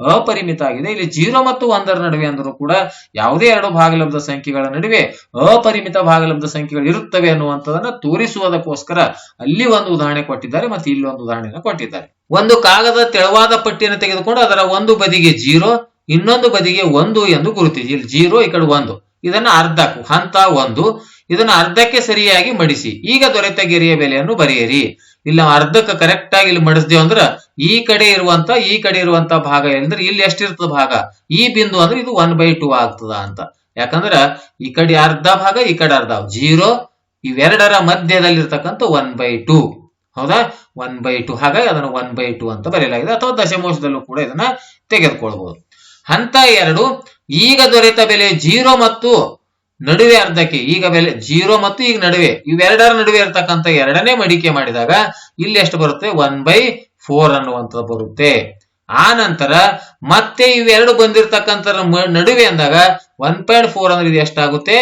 ಅಪರಿಮಿತ ಆಗಿದೆ. ಇಲ್ಲಿ ಜೀರೋ ಮತ್ತು ಒಂದರ ನಡುವೆ ಅಂದರೂ ಕೂಡ ಯಾವುದೇ ಎರಡು ಭಾಗಲಬ್ಧ ಸಂಖ್ಯೆಗಳ ನಡುವೆ ಅಪರಿಮಿತ ಭಾಗಲಬ್ಧ ಸಂಖ್ಯೆಗಳು ಇರುತ್ತವೆ ಅನ್ನುವಂಥದನ್ನ ತೋರಿಸುವುದಕ್ಕೋಸ್ಕರ ಅಲ್ಲಿ ಒಂದು ಉದಾಹರಣೆ ಕೊಟ್ಟಿದ್ದಾರೆ ಮತ್ತೆ ಇಲ್ಲಿ ಒಂದು ಉದಾಹರಣೆಯನ್ನು ಕೊಟ್ಟಿದ್ದಾರೆ. ಒಂದು ಕಾಗದ ತೆಳುವಾದ ಪಟ್ಟಿಯನ್ನು ತೆಗೆದುಕೊಂಡು ಅದರ ಒಂದು ಬದಿಗೆ ಜೀರೋ, ಇನ್ನೊಂದು ಬದಿಗೆ ಒಂದು ಎಂದು ಗುರುತಿಸಿ. ಇಲ್ಲಿ ಜೀರೋ, ಈ ಕಡೆ ಒಂದು. ಇದನ್ನ ಅರ್ಧಕ್ಕೂ, ಹಂತ ಒಂದು. ಇದನ್ನ ಅರ್ಧಕ್ಕೆ ಸರಿಯಾಗಿ ಮಡಿಸಿ. ಈಗ ದೊರೆತ ಗೆರೆಯ ಬೆಲೆಯನ್ನು ಬರೆಯಿರಿ. ಇಲ್ಲಿ ಅರ್ಧಕ್ಕೆ ಕರೆಕ್ಟ್ ಆಗಿ ಇಲ್ಲಿ ಮಡಿಸ್ದೇವ್ ಅಂದ್ರ ಈ ಕಡೆ ಇರುವಂತ, ಈ ಕಡೆ ಇರುವಂತ ಭಾಗ ಅಂದ್ರೆ ಇಲ್ಲಿ ಎಷ್ಟಿರ್ತದ ಭಾಗ? ಈ ಬಿಂದು ಅಂದ್ರೆ ಇದು ಒನ್ ಬೈ ಟೂ ಆಗ್ತದ ಅಂತ. ಯಾಕಂದ್ರ ಈ ಕಡೆ ಅರ್ಧ ಭಾಗ, ಈ ಕಡೆ ಅರ್ಧ ಜೀರೋ ಇವೆರಡರ ಮಧ್ಯದಲ್ಲಿರ್ತಕ್ಕಂಥ ಒನ್ ಬೈ ಟೂ ಹೌದಾ? ಒನ್ ಬೈ ಟು ಹಾಗಾಗಿ ಅದನ್ನು ಒನ್ ಬೈ ಟೂ ಅಂತ ಬರೆಯಲಾಗಿದೆ. ಅಥವಾ ದಶಮಾಂಶದಲ್ಲೂ ಕೂಡ ಇದನ್ನ ತೆಗೆದುಕೊಳ್ಬಹುದು ಹಂತ ಎರಡು, ಈಗ ದೊರೆತ ಬೆಲೆ ಜೀರೋ ಮತ್ತು ನಡುವೆ ಅರ್ಧಕ್ಕೆ, ಈಗ ಬೆಲೆ ಜೀರೋ ಮತ್ತು ಈಗ ನಡುವೆ, ಇವೆರಡರ ನಡುವೆ ಇರತಕ್ಕಂತ ಎರಡನೇ ಮಡಿಕೆ ಮಾಡಿದಾಗ ಇಲ್ಲಿ ಎಷ್ಟು ಬರುತ್ತೆ? ಒನ್ ಬೈ ಫೋರ್ ಅನ್ನುವಂಥದ್ದು ಬರುತ್ತೆ. ಆ ನಂತರ ಮತ್ತೆ ಇವೆರಡು ಬಂದಿರತಕ್ಕಂಥ ನಡುವೆ ಅಂದಾಗ ಒನ್ ಪಾಯಿಂಟ್ ಫೋರ್ ಅಂದ್ರೆ ಇದು ಎಷ್ಟಾಗುತ್ತೆ?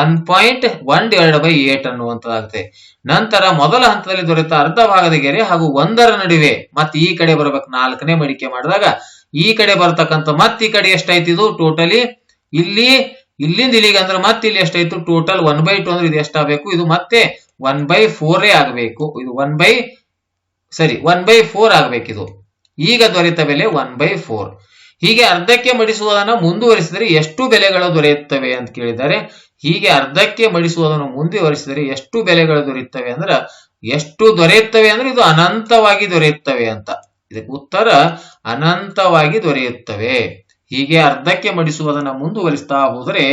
One point one divide by eight ಅನ್ನುವಂಥದ್ದಾಗುತ್ತೆ. ನಂತರ ಮೊದಲ ಹಂತದಲ್ಲಿ ದೊರೆತ ಅರ್ಧ ಭಾಗದ ಗೆರೆ ಹಾಗೂ ಒಂದರ ನಡುವೆ, ಮತ್ತೆ ಈ ಕಡೆ ಬರಬೇಕು, ನಾಲ್ಕನೇ ಮಡಿಕೆ ಮಾಡಿದಾಗ ಈ ಕಡೆ ಬರ್ತಕ್ಕಂಥ ಮತ್ತೆ ಈ ಕಡೆ ಎಷ್ಟಾಯ್ತು ಇದು? ಟೋಟಲಿ ಇಲ್ಲಿ ಇಲ್ಲಿಂದ ಇಲ್ಲಿಗೆ ಅಂದ್ರೆ ಮತ್ತೆ ಇಲ್ಲಿ ಎಷ್ಟಾಯ್ತು? ಟೋಟಲ್ ಒನ್ ಬೈ ಟು ಅಂದ್ರೆ ಇದು ಎಷ್ಟಾಗಬೇಕು? ಇದು ಮತ್ತೆ ಒನ್ ಬೈ ಫೋರೇ ಆಗಬೇಕು. ಇದು ಒನ್ ಬೈ ಸರಿ ಒನ್ ಬೈ ಫೋರ್ ಇದು. ಈಗ ದೊರೆತ ಬೆಲೆ ಒನ್ ಬೈ ಫೋರ್ ಹೀಗೆ ಅರ್ಧಕ್ಕೆ ಮಡಿಸುವುದನ್ನು ಮುಂದುವರಿಸಿದರೆ ಎಷ್ಟು ಬೆಲೆಗಳು ದೊರೆಯುತ್ತವೆ ಅಂತ ಕೇಳಿದ್ದಾರೆ. ಹೀಗೆ ಅರ್ಧಕ್ಕೆ ಮಡಿಸುವುದನ್ನು ಮುಂದುವರಿಸಿದರೆ ಎಷ್ಟು ಬೆಲೆಗಳು ದೊರೆಯುತ್ತವೆ ಅಂದ್ರೆ ಎಷ್ಟು ದೊರೆಯುತ್ತವೆ ಅಂದ್ರೆ ಇದು ಅನಂತವಾಗಿ ದೊರೆಯುತ್ತವೆ ಅಂತ. ಇದಕ್ಕೆ ಉತ್ತರ ಅನಂತವಾಗಿ ದೊರೆಯುತ್ತವೆ. ಹೀಗೆ ಅರ್ಧಕ್ಕೆ ಮಡಿಸುವುದನ್ನು ಮುಂದುವರಿಸ್ತಾ ಹೋದರೆ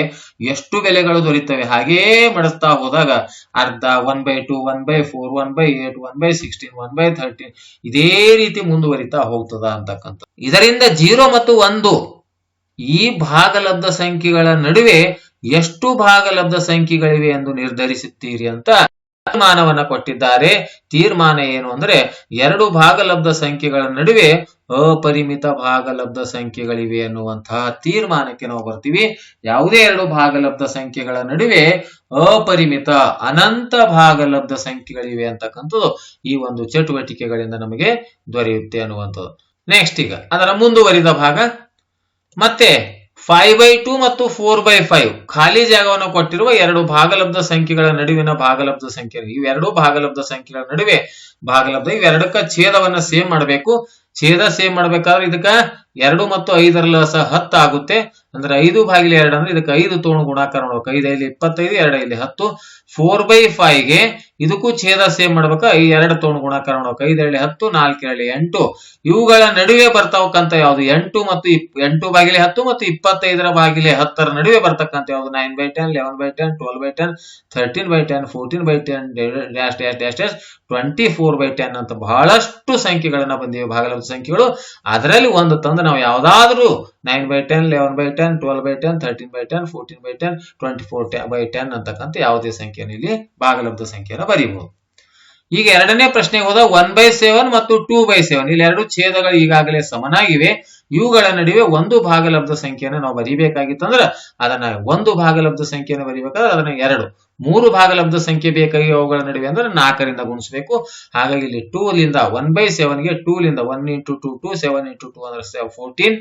ಎಷ್ಟು ಬೆಲೆಗಳು ದೊರೆಯುತ್ತವೆ? ಹಾಗೇ ಮಡಿಸ್ತಾ ಹೋದಾಗ ಅರ್ಧ one by two one by four one by eight one by sixteen one by thirteen ಇದೇ ರೀತಿ ಮುಂದುವರಿತಾ ಹೋಗ್ತದ ಅಂತಕ್ಕಂಥ ಇದರಿಂದ ಜೀರೋ ಮತ್ತು ಒಂದು ಈ ಭಾಗಲಬ್ಧ ಸಂಖ್ಯೆಗಳ ನಡುವೆ ಎಷ್ಟು ಭಾಗಲಬ್ಧ ಸಂಖ್ಯೆಗಳಿವೆ ಎಂದು ನಿರ್ಧರಿಸುತ್ತೀರಿ ಅಂತ ತೀರ್ಮಾನವನ್ನ ಕೊಟ್ಟಿದ್ದಾರೆ. ತೀರ್ಮಾನ ಏನು ಅಂದ್ರೆ ಎರಡು ಭಾಗಲಬ್ಧ ಸಂಖ್ಯೆಗಳ ನಡುವೆ ಅಪರಿಮಿತ ಭಾಗಲಬ್ಧ ಸಂಖ್ಯೆಗಳಿವೆ ಅನ್ನುವಂತಹ ತೀರ್ಮಾನಕ್ಕೆ ನಾವು ಬರ್ತೀವಿ. ಯಾವುದೇ ಎರಡು ಭಾಗಲಬ್ಧ ಸಂಖ್ಯೆಗಳ ನಡುವೆ ಅಪರಿಮಿತ, ಅನಂತ ಭಾಗಲಬ್ಧ ಸಂಖ್ಯೆಗಳಿವೆ ಅಂತಕ್ಕಂಥದ್ದು ಈ ಒಂದು ಚಟುವಟಿಕೆಗಳಿಂದ ನಮಗೆ ದೊರೆಯುತ್ತೆ ಅನ್ನುವಂಥದ್ದು. ನೆಕ್ಸ್ಟ್ ಈಗ ಅದರ ಮುಂದುವರಿದ ಭಾಗ. ಮತ್ತೆ ಫೈವ್ ಬೈ ಟೂ ಮತ್ತು ಫೋರ್ ಬೈ ಫೈವ್ ಖಾಲಿ ಜಾಗವನ್ನು ಕೊಟ್ಟಿರುವ ಎರಡು ಭಾಗಲಬ್ಧ ಸಂಖ್ಯೆಗಳ ನಡುವಿನ ಭಾಗಲಬ್ಧ ಸಂಖ್ಯೆ ಇವೆರಡು ಭಾಗಲಬ್ಧ ಸಂಖ್ಯೆಗಳ ನಡುವೆ ಭಾಗಲಬ್ಧ. ಇವೆರಡಕ್ಕ ಛೇದವನ್ನ ಸೇಮ್ ಮಾಡಬೇಕು. ಛೇದ ಸೇಮ್ ಮಾಡ್ಬೇಕಾದ್ರೆ ಇದಕ್ಕ ಎರಡು ಮತ್ತು ಐದರ ಸಹ ಹತ್ತು ಆಗುತ್ತೆ. ಅಂದ್ರೆ ಐದು ಬಾಗಿಲು ಎರಡು ಅಂದ್ರೆ ಇದಕ್ಕೆ ಐದು ತೋಣು ಗುಣಾಕಾರ ಮಾಡ್ಬೇಕು. ಐದು ಐದು ಇಪ್ಪತ್ತೈದು, ಎರಡು ಐದು ಹತ್ತು. ಫೋರ್ ಬೈ ಫೈವ್ಗೆ ಇದಕ್ಕೂ ಛೇದ ಸೇಮ್ ಮಾಡ್ಬೇಕು. ಐ ಎರಡು ತೋಣು ಗುಣಾಕಾರ ಮಾಡ್ಬೇಕು. ಐದು ಹೇಳಿ ಹತ್ತು, ನಾಲ್ಕು ಹೇಳಿ ಎಂಟು. ಇವುಗಳ ನಡುವೆ ಬರ್ತಕ್ಕಂತ ಯಾವುದು? ಎಂಟು ಮತ್ತು ಎಂಟು ಬಾಗಿಲೆ ಹತ್ತು ಮತ್ತು ಇಪ್ಪತ್ತೈದರ ಬಾಗಿಲೆ ಹತ್ತರ ನಡುವೆ ಬರ್ತಕ್ಕಂತ ಯಾವುದು? Nine by ten eleven by ten twelve by ten thirteen by ten fourteen by ten dash dash dash dash twenty four by ten ಅಂತ ಬಹಳಷ್ಟು ಸಂಖ್ಯೆಗಳನ್ನ ಬಂದಿವೆ. ಭಾಗಲಬ್ಧ ಸಂಖ್ಯೆಗಳು. ಅದರಲ್ಲಿ ಒಂದು ತಂದು ನಾವು ಯಾವ್ದಾದ್ರೂ nine by ten eleven by ten twelve by ten thirteen by ten fourteen by ten twenty four by ten ಅಂತಕ್ಕಂಥ ಯಾವುದೇ ಸಂಖ್ಯೆಯನ್ನು ಇಲ್ಲಿ ಭಾಗಲಬ್ಧ ಸಂಖ್ಯೆಯನ್ನು ಬರೀಬಹುದು. ಈಗ ಎರಡನೇ ಪ್ರಶ್ನೆ ಹೋದ ಒನ್ ಬೈ ಸೆವೆನ್ ಮತ್ತು ಟೂ ಬೈ ಸೆವೆನ್ ಇಲ್ಲಿ ಎರಡು ಛೇದಗಳು ಈಗಾಗಲೇ ಸಮನಾಗಿವೆ. ಇವುಗಳ ನಡುವೆ ಒಂದು ಭಾಗಲಬ್ಧ ಸಂಖ್ಯೆಯನ್ನು ನಾವು ಬರೀಬೇಕಾಗಿತ್ತು ಅಂದ್ರೆ ಅದನ್ನ ಒಂದು ಭಾಗಲಬ್ಧ ಸಂಖ್ಯೆಯನ್ನು ಬರೀಬೇಕಾದ್ರೆ ಅದನ್ನ ಎರಡು. ಮೂರು ಭಾಗಲಬ್ಧ ಸಂಖ್ಯೆ ಬೇಕಾಗಿ ಅವುಗಳ ನಡುವೆ ಅಂದ್ರೆ ನಾಲ್ಕರಿಂದ ಗುಣಿಸಬೇಕು. ಹಾಗಾಗಿ ಇಲ್ಲಿ ಟೂ ಲಿಂದ ಒನ್ ಬೈ ಸೆವೆನ್ಗೆ ಟೂ ಲಿಂದ one into two two seven into two ಅಂದ್ರೆ ಫೋರ್ಟೀನ್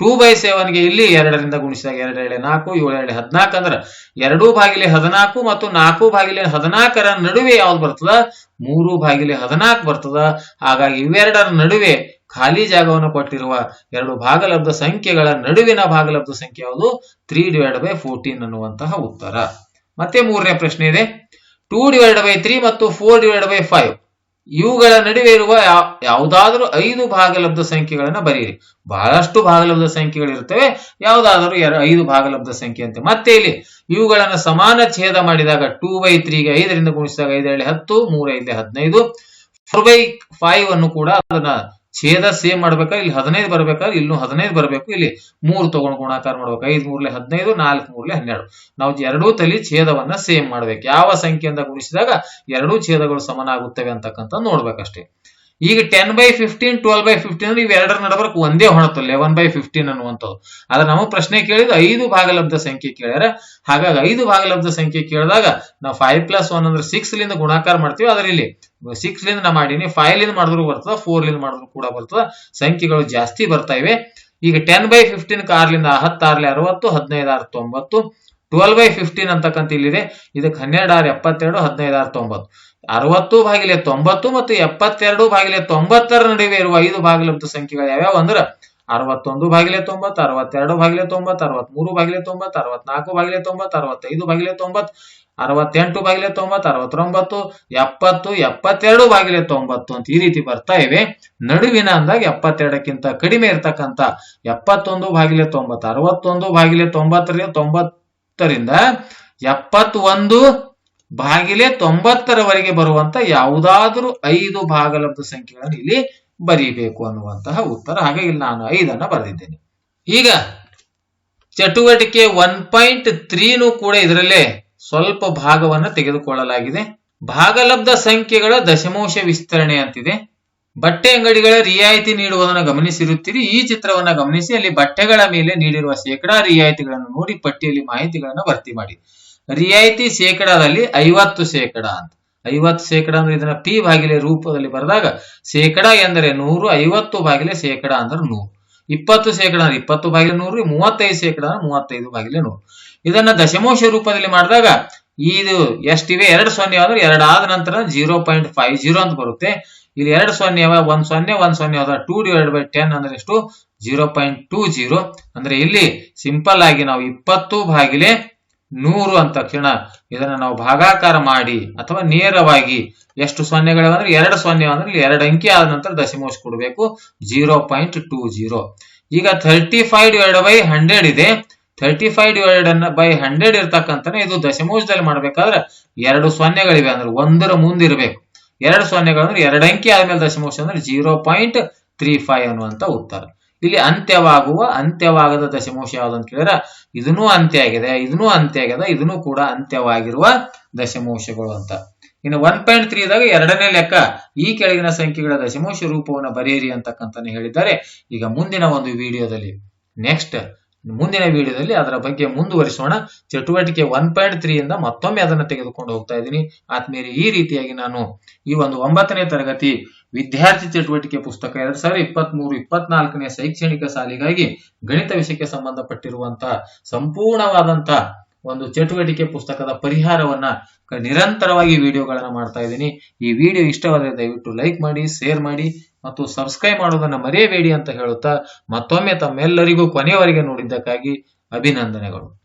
ಟೂ ಬೈ ಸೆವೆನ್ಗೆ ಇಲ್ಲಿ ಎರಡರಿಂದ ಗುಣಿಸಿದಾಗ ಎರಡು ನಾಲ್ಕು, ಏಳು ಏಳೆ ಹದಿನಾಲ್ಕು ಅಂದ್ರೆ ಎರಡು ಭಾಗಿಲೆ ಹದಿನಾಲ್ಕು ಮತ್ತು ನಾಲ್ಕು ಭಾಗಿಲೆ ಹದಿನಾಲ್ಕರ ನಡುವೆ ಯಾವ್ದು ಬರ್ತದ? ಮೂರು ಭಾಗಿಲೆ ಹದಿನಾಲ್ಕು ಬರ್ತದ. ಹಾಗಾಗಿ ಇವೆರಡರ ನಡುವೆ ಖಾಲಿ ಜಾಗವನ್ನು ಕೊಟ್ಟಿರುವ ಎರಡು ಭಾಗಲಬ್ಧ ಸಂಖ್ಯೆಗಳ ನಡುವಿನ ಭಾಗಲಬ್ಧ ಸಂಖ್ಯೆ ಯಾವುದು? ತ್ರೀ ಡಿವೈಡ್ ಬೈ ಫೋರ್ಟೀನ್ ಅನ್ನುವಂತಹ ಉತ್ತರ. ಮತ್ತೆ ಮೂರನೇ ಪ್ರಶ್ನೆ ಇದೆ. ಟೂ ಡಿವೈಡ್ ಬೈ ತ್ರೀ ಮತ್ತು ಫೋರ್ ಡಿವೈಡ್ ಬೈ ಫೈವ್ ಇವುಗಳ ನಡುವೆ ಇರುವ ಯಾವುದಾದರೂ ಐದು ಭಾಗಲಬ್ಧ ಸಂಖ್ಯೆಗಳನ್ನ ಬರೆಯಿರಿ ಬಹಳಷ್ಟು ಭಾಗಲಬ್ಧ ಸಂಖ್ಯೆಗಳು ಇರ್ತವೆ ಯಾವುದಾದರೂ ಐದು ಭಾಗಲಬ್ಧ ಸಂಖ್ಯೆ ಅಂತೆ ಮತ್ತೆ ಇಲ್ಲಿ ಇವುಗಳನ್ನ ಸಮಾನ ಛೇದ ಮಾಡಿದಾಗ ಟೂ ಬೈ ತ್ರೀಗೆ ಐದರಿಂದ ಗುಣಿಸಿದಾಗ ಐದರಲ್ಲಿ ಹತ್ತು ಮೂರ ಐದರಲ್ಲಿ ಹದಿನೈದು. ಫೋರ್ ಬೈ ಫೈವ್ ಅನ್ನು ಕೂಡ ಅದನ್ನ ಛೇದ ಸೇಮ್ ಮಾಡ್ಬೇಕಾ? ಇಲ್ಲಿ ಹದಿನೈದು ಬರ್ಬೇಕಾ? ಇಲ್ಲೂ ಹದಿನೈದು ಬರಬೇಕು. ಇಲ್ಲಿ ಮೂರು ತಗೊಂಡು ಗುಣಾಕಾರ ಮಾಡ್ಬೇಕು. ಐದು ಮೂರ್ಲೆ ಹದಿನೈದು, ನಾಲ್ಕು ಮೂರ್ಲೆ ಹನ್ನೆರಡು. ನಾವು ಎರಡೂ ತಲಿ ಛೇದವನ್ನ ಸೇಮ್ ಮಾಡ್ಬೇಕು. ಯಾವ ಸಂಖ್ಯೆಯಿಂದ ಗುಣಿಸಿದಾಗ ಎರಡೂ ಛೇದಗಳು ಸಮನಾಗುತ್ತವೆ ಅಂತಕ್ಕಂಥ ನೋಡ್ಬೇಕಷ್ಟೇ. ಈಗ ten by fifteen twelve by fifteen ಅಂದ್ರೆ ಇವೆರಡರ ನಡಬರ್ಕ್ ಒಂದೇ ಹೊಣತು ಲೆವೆನ್ ಬೈ ಫಿಫ್ಟೀನ್ ಅನ್ನುವಂಥದ್ದು. ಆದ್ರೆ ನಮಗೆ ಪ್ರಶ್ನೆ ಕೇಳಿದ ಐದು ಭಾಗಲಬ್ಧ ಸಂಖ್ಯೆ ಕೇಳ್ಯಾರ. ಹಾಗಾಗಿ ಐದು ಭಾಗಲಬ್ಧ ಸಂಖ್ಯೆ ಕೇಳಿದಾಗ ನಾವು ಫೈವ್ ಪ್ಲಸ್ ಒನ್ ಅಂದ್ರೆ ಸಿಕ್ಸ್ ಲಿಂದ ಗುಣಾಕಾರ ಮಾಡ್ತೀವಿ. ಆದ್ರೆ ಇಲ್ಲಿ ಸಿಕ್ಸ್ ಲಿಂದ ನಾ ಮಾಡೀನಿ ಫೈವ್ ಲಿಂದ ಮಾಡಿದ್ರು ಬರ್ತದ ಫೋರ್ ಲಿಂದ ಮಾಡಿದ್ರು ಕೂಡ ಬರ್ತದ. ಸಂಖ್ಯೆಗಳು ಜಾಸ್ತಿ ಬರ್ತಾ ಇವೆ. ಈಗ ಟೆನ್ ಬೈ ಫಿಫ್ಟೀನ್ ಕಾರ್ಲಿಂದ ಹತ್ತಾರ್ಲಿ ಅರವತ್ತು, ಹದಿನೈದು ಆರು ತೊಂಬತ್ತು. ಟ್ವೆಲ್ ಬೈ ಫಿಫ್ಟೀನ್ ಅಂತಕ್ಕಂತ ಇಲ್ಲಿದೆ. ಇದಕ್ಕೆ ಹನ್ನೆರಡು ಆರು ಎಪ್ಪತ್ತೆರಡು, ಹದಿನೈದು ಆರು ತೊಂಬತ್ತು. ಅರವತ್ತು ಬಾಗಿಲೆ ತೊಂಬತ್ತು ಮತ್ತು ಎಪ್ಪತ್ತೆರಡು ಬಾಗಿಲೆ ತೊಂಬತ್ತರ ನಡುವೆ ಇರುವ ಐದು ಬಾಗಿಲಂತ ಸಂಖ್ಯೆಗಳು ಯಾವ್ಯಾವ ಅಂದ್ರೆ ಅರವತ್ತೊಂದು ಬಾಗಿಲೆ ತೊಂಬತ್ತು, ಅರವತ್ತೆರಡು ಬಾಗಿಲೆ ತೊಂಬತ್ತು ಅರವತ್ಮೂರು ಬಾಗಿಲೆ ತೊಂಬತ್ತು, ಅರವತ್ನಾಲ್ಕು ಬಾಗಿಲೆ ತೊಂಬತ್ತು, ಅರವತ್ತೈದು ಬಾಗಿಲೆ ತೊಂಬತ್ತು, ಅರವತ್ತೆಂಟು ಬಾಗಿಲೆ ತೊಂಬತ್ತು, ಅರವತ್ತೊಂಬತ್ತು, ಎಪ್ಪತ್ತು, ಎಪ್ಪತ್ತೆರಡು ಬಾಗಿಲೆ ತೊಂಬತ್ತು ಅಂತ ಈ ರೀತಿ ಬರ್ತಾ ಇವೆ. ನಡುವಿನ ಅಂದಾಗ ಎಪ್ಪತ್ತೆರಡಕ್ಕಿಂತ ಕಡಿಮೆ ಇರ್ತಕ್ಕಂಥ ಎಪ್ಪತ್ತೊಂದು ಬಾಗಿಲೆ ತೊಂಬತ್ತು, ಅರವತ್ತೊಂದು ಬಾಗಿಲೆ ತೊಂಬತ್ತರಿಂದ ತೊಂಬತ್ತರಿಂದ ಎಪ್ಪತ್ತೊಂದು ಭಾಗಿಲೆ ತೊಂಬತ್ತರವರೆಗೆ ಬರುವಂತ ಯಾವುದಾದರೂ ಐದು ಭಾಗಲಬ್ಧ ಸಂಖ್ಯೆಗಳನ್ನು ಇಲ್ಲಿ ಬರೀಬೇಕು ಅನ್ನುವಂತಹ ಉತ್ತರ. ಹಾಗಾಗಿ ನಾನು ಐದನ್ನ ಬರೆದಿದ್ದೇನೆ. ಈಗ ಚಟುವಟಿಕೆ ಒನ್ ಪಾಯಿಂಟ್ ತ್ರೀನು ಕೂಡ ಇದರಲ್ಲೇ ಸ್ವಲ್ಪ ಭಾಗವನ್ನು ತೆಗೆದುಕೊಳ್ಳಲಾಗಿದೆ. ಭಾಗಲಬ್ಧ ಸಂಖ್ಯೆಗಳ ದಶಮಾಂಶ ವಿಸ್ತರಣೆ ಅಂತಿದೆ. ಬಟ್ಟೆ ಅಂಗಡಿಗಳ ರಿಯಾಯಿತಿ ನೀಡುವುದನ್ನು ಗಮನಿಸಿರುತ್ತೀರಿ. ಈ ಚಿತ್ರವನ್ನ ಗಮನಿಸಿ, ಅಲ್ಲಿ ಬಟ್ಟೆಗಳ ಮೇಲೆ ನೀಡಿರುವ ಶೇಕಡಾ ರಿಯಾಯಿತಿಗಳನ್ನು ನೋಡಿ ಪಟ್ಟಿಯಲ್ಲಿ ಮಾಹಿತಿಗಳನ್ನು ಭರ್ತಿ ಮಾಡಿ. ರಿಯಾಯಿತಿ ಶೇಕಡಾದಲ್ಲಿ ಐವತ್ತು ಶೇಕಡಾ ಅಂತ. ಐವತ್ತು ಶೇಕಡಾ ಅಂದ್ರೆ ಇದನ್ನ ಪಿ ಬಾಗಿಲೆ ರೂಪದಲ್ಲಿ ಬರೆದಾಗ ಶೇಕಡಾ ಎಂದರೆ ನೂರು, ಐವತ್ತು ಭಾಗಿಲೆ ಶೇಕಡಾ ಅಂದ್ರೆ ನೂರು. ಇಪ್ಪತ್ತು ಶೇಕಡಾ ಅಂದ್ರೆ ಇಪ್ಪತ್ತು ಭಾಗಿಲೆ ನೂರು, ಮೂವತ್ತೈದು ಶೇಕಡಾ ಅಂದ್ರೆ ಮೂವತ್ತೈದು ಭಾಗಿಲೆ ನೂರು. ಇದನ್ನ ದಶಮಾಂಶ ರೂಪದಲ್ಲಿ ಮಾಡಿದಾಗ ಇದು ಎಷ್ಟಿವೆ? ಎರಡು ಸೊನ್ನೆ ಅಂದ್ರೆ ಎರಡಾದ ನಂತರ ಜೀರೋ ಪಾಯಿಂಟ್ ಫೈವ್ ಜೀರೋ ಅಂತ ಬರುತ್ತೆ. ಇಲ್ಲಿ ಎರಡು ಸೊನ್ನೆ ಅವ, ಒಂದ್ ಸೊನ್ನೆ ಒಂದ್ ಸೊನ್ನೆ ಅದ ಟೂ ಡಿವೈಡ್ ಬೈ ಟೆನ್ ಅಂದ್ರೆ ಎಷ್ಟು? ಜೀರೋ ಪಾಯಿಂಟ್ ಟೂ ಜೀರೋ ಅಂದ್ರೆ ಇಲ್ಲಿ ಸಿಂಪಲ್ ಆಗಿ ನಾವು ಇಪ್ಪತ್ತು ಬಾಗಿಲೆ ನೂರು ಅಂತ ತಕ್ಷಣ ಇದನ್ನ ನಾವು ಭಾಗಾಕಾರ ಮಾಡಿ ಅಥವಾ ನೇರವಾಗಿ ಎಷ್ಟು ಸೊನ್ನೆಗಳಿವೆ ಅಂದ್ರೆ ಎರಡು ಸೊನ್ನೆ ಅಂದ್ರೆ ಇಲ್ಲಿ ಎರಡು ಅಂಕಿ ಆದ ನಂತರ ದಶಮಾಂಶ ಕೊಡಬೇಕು. ಜೀರೋ ಪಾಯಿಂಟ್ ಟೂ ಜೀರೋ ಈಗ thirty five divide by hundred ಇದೆ. Thirty five divide by hundred ಇರ್ತಕ್ಕಂಥ ಇದು ದಶಮಾಂಶದಲ್ಲಿ ಮಾಡ್ಬೇಕಾದ್ರೆ ಎರಡು ಸೊನ್ನೆಗಳಿವೆ ಅಂದ್ರೆ ಒಂದರ ಮುಂದಿರಬೇಕು. ಎರಡು ಸೊನ್ನೆಗಳು ಅಂದ್ರೆ ಎರಡು ಅಂಕಿ ಆದ್ಮೇಲೆ ದಶಮಾಂಶ ಅಂದ್ರೆ ಜೀರೋ ಪಾಯಿಂಟ್ ತ್ರೀ ಫೈವ್ ಅನ್ನುವಂತ ಉತ್ತರ. ಇಲ್ಲಿ ಅಂತ್ಯವಾಗುವ, ಅಂತ್ಯವಾಗದ ದಶಮಾಂಶ ಯಾವ್ದು ಅಂತ ಕೇಳಿದ್ರೆ ಇದನ್ನೂ ಅಂತ್ಯ ಆಗಿದೆ ಇದನ್ನೂ ಅಂತ್ಯ ಆಗಿದೆ ಇದನ್ನೂ ಕೂಡ ಅಂತ್ಯವಾಗಿರುವ ದಶಮಾಂಶಗಳು ಅಂತ. ಇನ್ನು ಒನ್ ಪಾಯಿಂಟ್ ತ್ರೀ ದಾಗ ಎರಡನೇ ಲೆಕ್ಕ, ಈ ಕೆಳಗಿನ ಸಂಖ್ಯೆಗಳ ದಶಮಾಂಶ ರೂಪವನ್ನು ಬರೆಯಿರಿ ಅಂತಕ್ಕಂಥ ಹೇಳಿದ್ದಾರೆ. ಈಗ ಮುಂದಿನ ಒಂದು ವಿಡಿಯೋದಲ್ಲಿ ನೆಕ್ಸ್ಟ್ ಮುಂದಿನ ವಿಡಿಯೋದಲ್ಲಿ ಅದರ ಬಗ್ಗೆ ಮುಂದುವರಿಸೋಣ. ಚಟುವಟಿಕೆ ಒನ್ ಪಾಯಿಂಟ್ ತ್ರೀ ಇಂದ ಮತ್ತೊಮ್ಮೆ ಅದನ್ನು ತೆಗೆದುಕೊಂಡು ಹೋಗ್ತಾ ಇದ್ದೀನಿ. ಆದ್ಮೇಲೆ ಈ ರೀತಿಯಾಗಿ ನಾನು ಈ ಒಂದು ಒಂಬತ್ತನೇ ತರಗತಿ ವಿದ್ಯಾರ್ಥಿ ಚಟುವಟಿಕೆ ಪುಸ್ತಕ, ಎರಡ್ ಸಾವಿರದ ಇಪ್ಪತ್ತ್ ಮೂರು ಇಪ್ಪತ್ನಾಲ್ಕನೇ ಶೈಕ್ಷಣಿಕ ಸಾಲಿಗಾಗಿ ಗಣಿತ ವಿಷಯಕ್ಕೆ ಸಂಬಂಧಪಟ್ಟಿರುವಂತಹ ಸಂಪೂರ್ಣವಾದಂತಹ ಒಂದು ಚಟುವಟಿಕೆ ಪುಸ್ತಕದ ಪರಿಹಾರವನ್ನ ನಿರಂತರವಾಗಿ ವಿಡಿಯೋಗಳನ್ನು ಮಾಡ್ತಾ ಇದ್ದೀನಿ. ಈ ವಿಡಿಯೋ ಇಷ್ಟವಾದರೆ ದಯವಿಟ್ಟು ಲೈಕ್ ಮಾಡಿ, ಶೇರ್ ಮಾಡಿ ಮತ್ತು ಸಬ್ಸ್ಕ್ರೈಬ್ ಮಾಡೋದನ್ನ ಮರೆಯಬೇಡಿ ಅಂತ ಹೇಳುತ್ತಾ ಮತ್ತೊಮ್ಮೆ ತಮ್ಮೆಲ್ಲರಿಗೂ ಕೊನೆಯವರೆಗೆ ನೋಡಿದ್ದಕ್ಕಾಗಿ ಅಭಿನಂದನೆಗಳು.